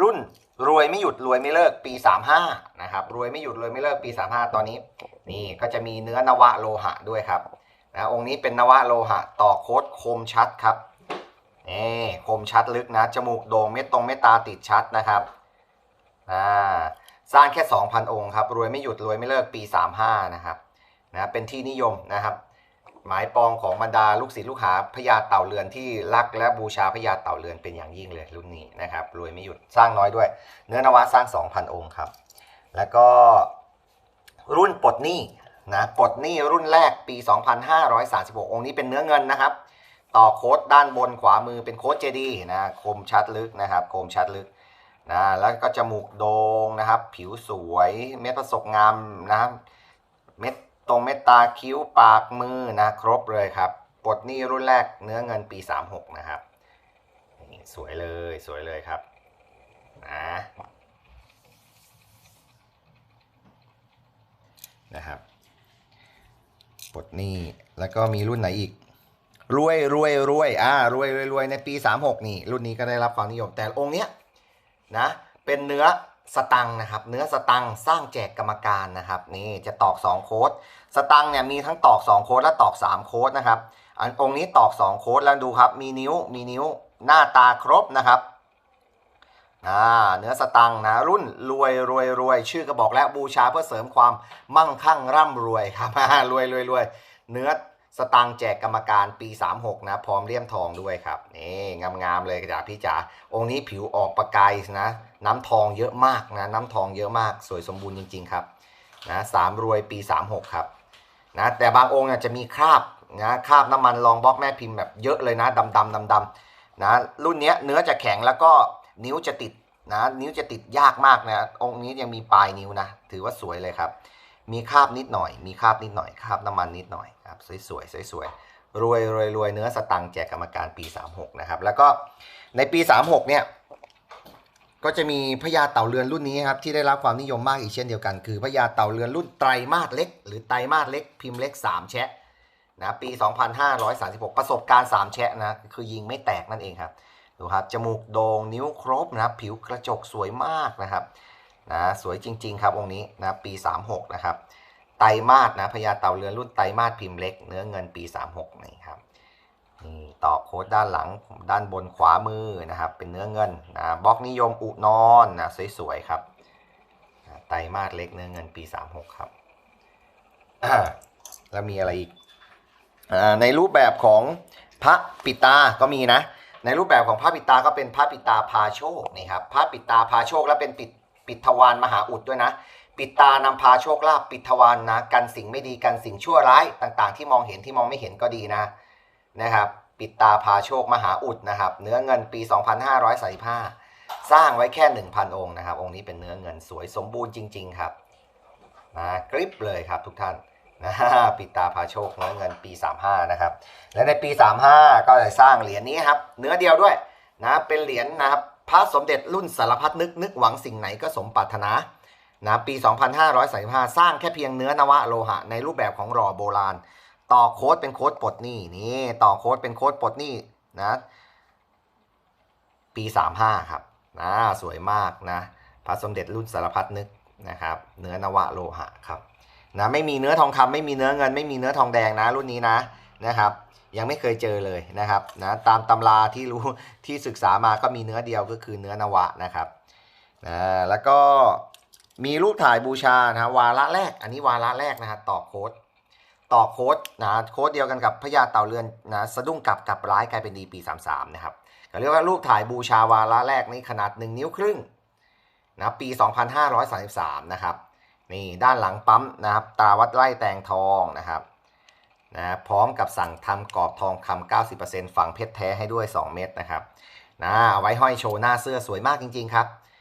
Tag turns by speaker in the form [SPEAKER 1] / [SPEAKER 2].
[SPEAKER 1] รุ่นรวยไม่หยุดรวยไม่เลิกปี 35นะครับรวยไม่หยุดรวยไม่เลิกปี 35 ตอนนี้ นี่ก็จะมีเนื้อนวะโลหะด้วยครับนะองค์นี้เป็นนวะโลหะ ต่อโคดคมชัดครับนี่คมชัดลึกนะจมูกโด่งเม็ดตรงเม็ดตาติดชัดนะครับอ่าสร้างแค่ 2,000 องค์ครับรวยไม่หยุดรวยไม่เลิกปี 35นะครับนะเป็นที่นิยมนะครับ หมายปองของบรรดาลูกศิษย์ลูกหาพญาเต่าเรือนที่รักและบูชาพญาเต่าเรือนเป็นอย่างยิ่งเลยรุ่นนี้นะครับรวยไม่หยุดสร้างน้อยด้วย เนื้อนวะสร้าง 2,000 องค์ครับ แล้วก็รุ่นปลดหนี้นะปลดหนี้รุ่นแรกปี 2536 องค์นี้เป็นเนื้อเงินนะครับ ต่อโค้ดด้านบนขวามือเป็นโค้ดเจดีนะคมชัดลึกนะครับคมชัดลึกนะแล้วก็จมูกโด่งนะครับ ผิวสวย เม็ดประสบงามนะครับเม็ด ตรงเม็ดตาคิ้วปากมือนะครบเลยครับปลดหนี้รุ่นแรกเนื้อเงินปี 36 นะครับสวยเลยสวยเลยครับนะนะครับปลดหนี้แล้วก็มีรุ่นไหนอีกรวยรวยรวยอ่ารวยรวยรวยในปี 36 นี่ รุ่นนี้ก็ได้รับความนิยมแต่องค์เนี้ยนะเป็นเนื้อ สตังนะครับ เนื้อสตังสร้างแจกกรรมการนะครับ นี่จะตอก 2 โค้ดสตังเนี่ยมีทั้งตอก 2 โค้ดและตอก 3 โค้ดนะครับ อันองค์นี้ตอก 2 โค้ดแล้วดูครับ มีนิ้วมีนิ้วหน้าตาครบนะครับอ่าเนื้อสตังนะรุ่นรวยรวยรวยชื่อก็บอกแล้วบูชาเพื่อเสริมความมั่งคั่งร่ำรวยครับรวยรวยรวยเนื้อ สตังแจกกรรมการปี 36 นะ พร้อมเลี่ยมทองด้วยครับ นี่งามๆเลยจ้าพี่จ๋าองค์นี้ผิวออกประกายนะ น้ำทองเยอะมากนะ น้ำทองเยอะมาก สวยสมบูรณ์จริง ๆ ครับนะสามรวยปี 36 ครับนะแต่บางองค์เนี่ยจะมีคราบนะคราบน้ำมันรองบล็อกแม่พิมพ์แบบเยอะเลยนะดำดำดำดำๆนะรุ่นเนี้ยเนื้อจะแข็งแล้วก็นิ้วจะติดนะนิ้วจะติดยากมากนะองค์นี้ยังมีปลายนิ้วนะ ถือว่าสวยเลยครับ มีคราบนิดหน่อย มีคราบนิดหน่อยคราบน้ำมันนิดหน่อยครับสวยสวยสวยสวยรวยรวยรวยเนื้อสตังค์แจกกรรมการปี 36 นะครับ แล้วก็ในปี 36 เนี่ย ก็จะมีพญาเต่าเรือนรุ่นนี้ครับที่ได้รับความนิยมมากอีกเช่นเดียวกัน คือพญาเต่าเรือนรุ่นไตรมาสเล็ก หรือไตรมาสเล็กพิมพ์เล็ก 3 แชะนะปี 2536 ประสบการณ์ 3 แชะนะคือยิงไม่แตกนั่นเองครับดูครับจมูกโดง่งนิ้วครบนะครับผิวกระจกสวยมากนะครับ นะสวยจริง ๆ ครับองค์นี้นะปี 36 นะครับ ไตมาสนะพญาเต่าเรือนรุ่นไตมาสพิมพ์เล็ก เนื้อเงินปี 36 นี่ครับนี่ต่อโค้ดด้านหลังด้านบนขวามือนะครับ เป็นเนื้อเงินนะบล็อกนิยมอุนอนนะสวยๆครับไตมาสเล็กเนื้อเงินปี 36 ครับแล้วมีอะไรอีกในรูปแบบของพระปิตาก็มีนะ ในรูปแบบของพระปิตาก็เป็นพระปิตาพาโชคนี่ครับพระปิตาพาโชคและเป็นปิด ปิดทวารมหาอุดด้วยนะ ปิดตานำพาโชคลาภปิดทวารนะกันสิ่งไม่ดีกันสิ่งชั่วร้ายต่างๆ ที่มองเห็นที่มองไม่เห็นก็ดีนะนะครับปิดตาพาโชคมหาอุดนะครับ เนื้อเงินปี 2535 สร้างไว้แค่ 1,000 องค์นะครับ องค์นี้เป็นเนื้อเงินสวยสมบูรณ์จริง ๆ ครับนะกริบเลยครับทุกท่านนะปิดตาพาโชคเนื้อเงินปี 35 นะครับ และในปี 35 ก็ได้สร้างเหรียญนี้ครับ เนื้อเดียวด้วยนะเป็นเหรียญนะครับ พระสมเด็จรุ่นสารพัดนึกนึกหวังสิ่งไหนก็สมปรารถนานะปี 2535 สร้างแค่เพียงเนื้อนวะโลหะ ในรูปแบบของหล่อโบราณ ต่อโค้ดเป็นโค้ดปลดหนี้นี่ต่อโค้ดเป็นโค้ดปลดหนี้นะปี 35 ครับนะสวยมากนะพระสมเด็จรุ่นสารพัดนึกนะครับ เนื้อนวะโลหะครับนะไม่มีเนื้อทองคำไม่มีเนื้อเงิน ไม่มีเนื้อทองแดงนะรุ่นนี้นะนะครับ ยังไม่เคยเจอเลยนะครับนะตามตำราที่รู้ที่ศึกษามาก็มีเนื้อเดียวก็คือเนื้อนวะนะครับนะแล้วก็มีรูปถ่ายบูชานะวาระแรก อันนี้วาระแรกนะฮะต่อโค้ดต่อโค้ดนะโค้ดเดียวกันกับพญาเต่าเรือนนะสะดุ้งกลับกลับร้ายกลายเป็นดีปี 33 นะครับก็เรียกว่ารูปถ่ายบูชาวาระแรกนี่ขนาด 1 นิ้วครึ่งนะปี 2533 นะครับนี่ด้านหลังปั๊มนะครับตาวัดไร่แตงทองนะครับ นะพร้อมกับสั่งทำกรอบทองคำ90%ฝังเพชรแท้ให้ด้วย 2 เม็ดนะครับนะเอาไว้ห้อยโชว์หน้าเสื้อสวยมากจริง ๆ ครับ